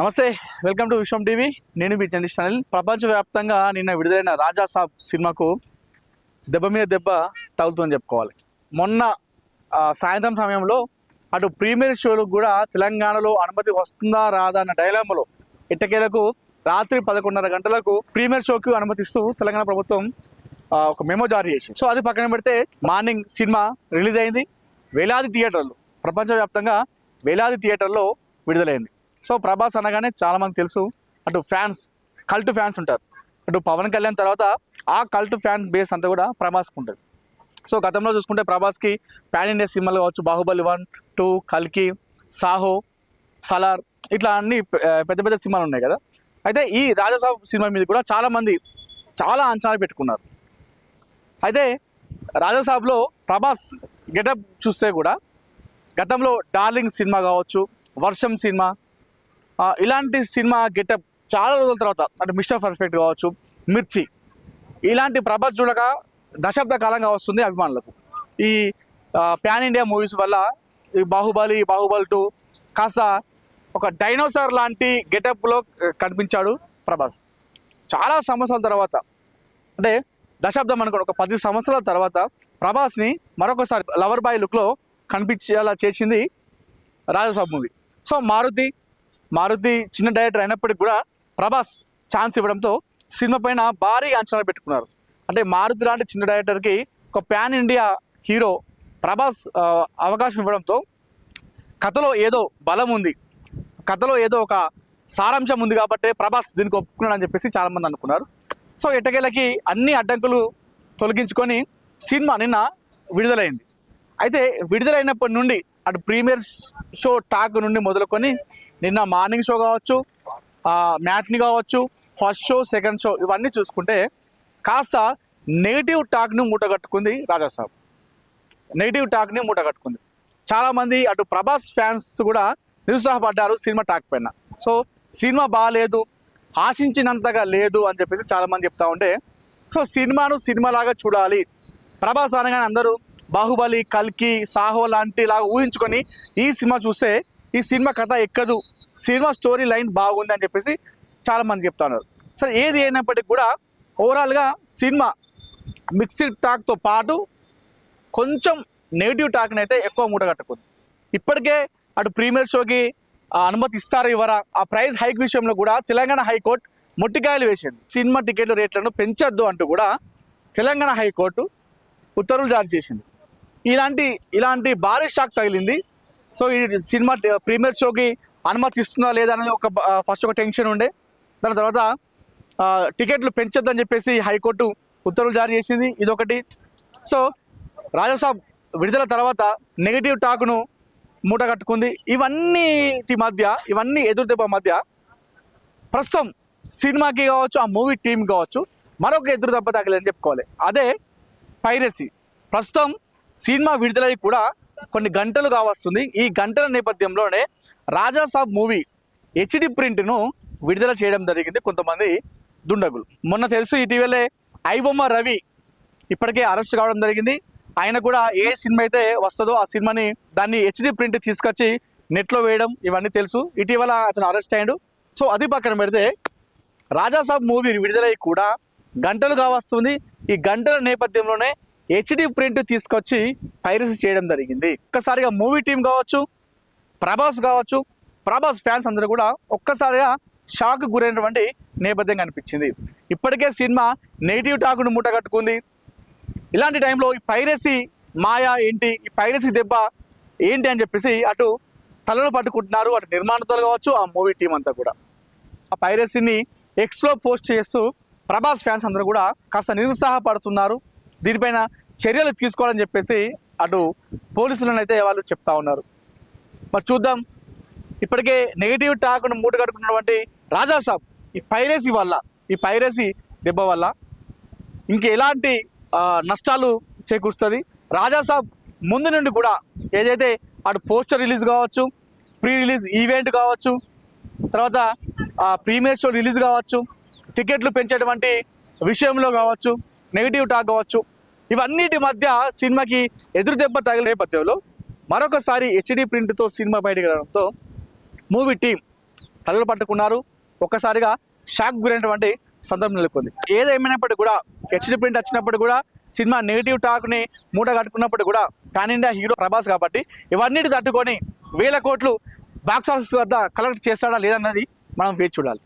నమస్తే welcome to Vishwam TV. నేను మీ journalist channel ప్రపంచవ్యాప్తంగా నిన్న విడుదలైన రాజా సాబ్ సినిమాకు దెబ్బ మీద దెబ్బ తగులుతుందని చెప్పుకోవాలి. మొన్న సాయంత్రం సమయంలో అటు ప్రీమియర్ షోలకు కూడా తెలంగాణలో అనుమతి వస్తుందా రాదా అన్న డైలామాలో ఇట్టకేలకు రాత్రి పదకొండున్నర గంటలకు ప్రీమియర్ షోకి అనుమతిస్తూ తెలంగాణ ప్రభుత్వం ఒక మెమో జారీ చేసింది. సో అది పక్కన పెడితే మార్నింగ్ సినిమా రిలీజ్ అయింది. వేలాది థియేటర్లు ప్రపంచవ్యాప్తంగా వేలాది థియేటర్లో విడుదలైంది. సో ప్రభాస్ అనగానే చాలా మంది తెలుసు. అటు ఫ్యాన్స్ కల్ట్ ఫ్యాన్స్ ఉంటారు. అటు పవన్ కళ్యాణ్ తర్వాత ఆ కల్ట్ ఫ్యాన్ బేస్ అంతా కూడా ప్రభాస్కి ఉంటుంది. సో గతంలో చూసుకుంటే ప్రభాస్కి ప్యాన్ ఇండియా సినిమాలు కావచ్చు బాహుబలి వన్ టూ కల్కి సాహో సలార్ ఇట్లా అన్ని పెద్ద పెద్ద సినిమాలు ఉన్నాయి కదా. అయితే ఈ రాజాసాబ్ సినిమా మీద కూడా చాలామంది చాలా అంచనాలు పెట్టుకున్నారు. అయితే రాజాసాబ్లో ప్రభాస్ గెటప్ చూస్తే కూడా గతంలో డార్లింగ్ సినిమా కావచ్చు వర్షం సినిమా ఇలాంటి సినిమా గెటప్ చాలా రోజుల తర్వాత అంటే మిస్టర్ పర్ఫెక్ట్ కావచ్చు మిర్చి ఇలాంటి ప్రభాస్ చూడక దశాబ్ద కాలంగా వస్తుంది అభిమానులకు. ఈ ప్యాన్ ఇండియా మూవీస్ వల్ల ఈ బాహుబలి బాహుబలి టూ కాస్త ఒక డైనోసార్ లాంటి గెటప్లో కనిపించాడు ప్రభాస్. చాలా సంవత్సరాల తర్వాత అంటే దశాబ్దం అనుకోండి ఒక పది సంవత్సరాల తర్వాత ప్రభాస్ని మరొకసారి లవర్ బాయ్ లుక్లో కనిపించేలా చేసింది రాజసాబ్ మూవీ. సో మారుతి మారుతి చిన్న డైరెక్టర్ అయినప్పటికీ కూడా ప్రభాస్ ఛాన్స్ ఇవ్వడంతో సినిమా పైన భారీ అంచనాలు పెట్టుకున్నారు. అంటే మారుతి లాంటి చిన్న డైరెక్టర్కి ఒక ప్యాన్ ఇండియా హీరో ప్రభాస్ అవకాశం ఇవ్వడంతో కథలో ఏదో బలం ఉంది. కథలో ఏదో ఒక సారాంశం ఉంది కాబట్టి ప్రభాస్ దీనికి ఒప్పుకున్నాడు అని చెప్పేసి చాలామంది అనుకున్నారు. సో ఎట్టకేళ్ళకి అన్ని అడ్డంకులు తొలగించుకొని సినిమా నిన్న విడుదలైంది. అయితే విడుదలైనప్పటి నుండి అటు ప్రీమియర్ షో టాక్ నుండి మొదలుకొని నిన్న మార్నింగ్ షో కావచ్చు మ్యాట్ని కావచ్చు ఫస్ట్ షో సెకండ్ షో ఇవన్నీ చూసుకుంటే కాస్త నెగిటివ్ టాక్ను మూటగట్టుకుంది రాజాసాబ్ నెగిటివ్ టాక్ని మూట కట్టుకుంది చాలామంది అటు ప్రభాస్ ఫ్యాన్స్ కూడా నిరుత్సాహపడ్డారు సినిమా టాక్ పైన. సో సినిమా బాగాలేదు ఆశించినంతగా లేదు అని చెప్పేసి చాలామంది చెప్తా ఉంటే సో సినిమాను సినిమాలాగా చూడాలి. ప్రభాస్ అనగానే అందరూ బాహుబలి కల్కి సాహో లాంటి లాగా ఊహించుకొని ఈ సినిమా చూస్తే ఈ సినిమా కథ ఎక్కదు. సినిమా స్టోరీ లైన్ బాగుంది అని చెప్పేసి చాలామంది చెప్తున్నారు. సరే ఏది అయినప్పటికీ కూడా ఓవరాల్గా సినిమా మిక్స్డ్ టాక్తో పాటు కొంచెం నెగిటివ్ టాక్ని అయితే ఎక్కువ మూట కట్టుకుంది. ఇప్పటికే అటు ప్రీమియర్ షోకి ఆ, అనుమతి ఇస్తారా ఇవ్వరా? ఆ ప్రైజ్ హైక్ విషయంలో కూడా తెలంగాణ హైకోర్టు మొట్టికాయలు వేసింది. సినిమా టికెట్ల రేట్లను పెంచొద్దు అంటూ కూడా తెలంగాణ హైకోర్టు ఉత్తర్వులు జారీ చేసింది. ఇలాంటి ఇలాంటి భారీ షాక్ తగిలింది. సో ఈ సినిమా ప్రీమియర్ షోకి అనుమతి ఇస్తుందా లేదా అనేది ఒక ఫస్ట్ ఒక టెన్షన్ ఉండే. దాని తర్వాత టికెట్లు పెంచొద్దని చెప్పేసి హైకోర్టు ఉత్తర్వులు జారీ చేసింది. ఇదొకటి. సో రాజాసాబ్ విడుదల తర్వాత నెగిటివ్ టాక్ను మూట కట్టుకుంది. ఇవన్నీటి మధ్య ఇవన్నీ ఎదురుదెబ్బ మధ్య ప్రస్తుతం సినిమాకి కావచ్చు ఆ మూవీ టీం కావచ్చు మరొక ఎదురుదెబ్బ తగిలని చెప్పుకోవాలి. అదే పైరసీ ప్రస్తుతం సినిమా విడుదలై కూడా కొన్ని గంటలు కావస్తుంది. ఈ గంటల నేపథ్యంలోనే రాజాసాబ్ మూవీ హెచ్డి ప్రింట్ను విడుదల చేయడం జరిగింది కొంతమంది దుండగులు. మొన్న తెలుసు ఇటీవలే ఐబొమ్మ రవి ఇప్పటికే అరెస్ట్ కావడం జరిగింది. ఆయన కూడా ఏ సినిమా అయితే వస్తుందో ఆ సినిమాని దాన్ని హెచ్డి ప్రింట్ తీసుకొచ్చి నెట్లో వేయడం ఇవన్నీ తెలుసు. ఇటీవల అతను అరెస్ట్ అయ్యాడు. సో అది పక్కన పెడితే రాజాసాబ్ మూవీ విడుదలై కూడా గంటలు కావస్తుంది. ఈ గంటల నేపథ్యంలోనే హెచ్డి ప్రింట్ తీసుకొచ్చి పైరసీ చేయడం జరిగింది. ఒక్కసారిగా మూవీ టీం కావచ్చు ప్రభాస్ కావచ్చు ప్రభాస్ ఫ్యాన్స్ అందరూ కూడా ఒక్కసారిగా షాక్ గురైనటువంటి నేపథ్యం కనిపించింది. ఇప్పటికే సినిమా నెగిటివ్ టాక్ను మూట కట్టుకుంది ఇలాంటి టైంలో ఈ పైరసీ మాయా ఏంటి ఈ పైరసీ దెబ్బ ఏంటి అని చెప్పేసి అటు తలలు పట్టుకుంటున్నారు. అటు నిర్మాణతలు కావచ్చు ఆ మూవీ టీం అంతా కూడా. ఆ పైరసీని ఎక్స్లో పోస్ట్ చేస్తూ ప్రభాస్ ఫ్యాన్స్ అందరూ కూడా కాస్త నిరుత్సాహపడుతున్నారు. దీనిపైన చర్యలు తీసుకోవాలని చెప్పేసి అటు పోలీసులను అయితే వాళ్ళు చెప్తా ఉన్నారు. మరి చూద్దాం. ఇప్పటికే నెగిటివ్ టాక్ను మూట కట్టుకున్నటువంటి రాజాసాబ్ ఈ పైరసీ వల్ల ఈ పైరసీ దెబ్బ వల్ల ఇంక ఎలాంటి నష్టాలు చేకూరుస్తుంది? రాజాసాబ్ ముందు నుండి కూడా ఏదైతే అటు పోస్టర్ రిలీజ్ కావచ్చు ప్రీ రిలీజ్ ఈవెంట్ కావచ్చు తర్వాత ఆ ప్రీమియర్ షో రిలీజ్ కావచ్చు టికెట్లు పెంచేటువంటి విషయంలో కావచ్చు నెగిటివ్ టాక్ కావచ్చు ఇవన్నిటి మధ్య సినిమాకి ఎదురు దెబ్బ తగిలిన నేపథ్యంలో మరొకసారి హెచ్డి ప్రింట్తో సినిమా బయటకు రావడంతో మూవీ టీం తలలు పట్టుకున్నారు. ఒక్కసారిగా షాక్ గురైనటువంటి సందర్భం నెలకొంది. ఏదేమైనప్పటికీ కూడా హెచ్డి ప్రింట్ వచ్చినప్పుడు కూడా సినిమా నెగిటివ్ టాక్ని మూట కట్టుకున్నప్పుడు కూడా పాన్ ఇండియా హీరో ప్రభాస్ కాబట్టి ఇవన్నిటి తట్టుకొని వేల కోట్లు బాక్స్ ఆఫీస్ వద్ద కలెక్ట్ చేస్తాడా లేదన్నది మనం వేచి చూడాలి.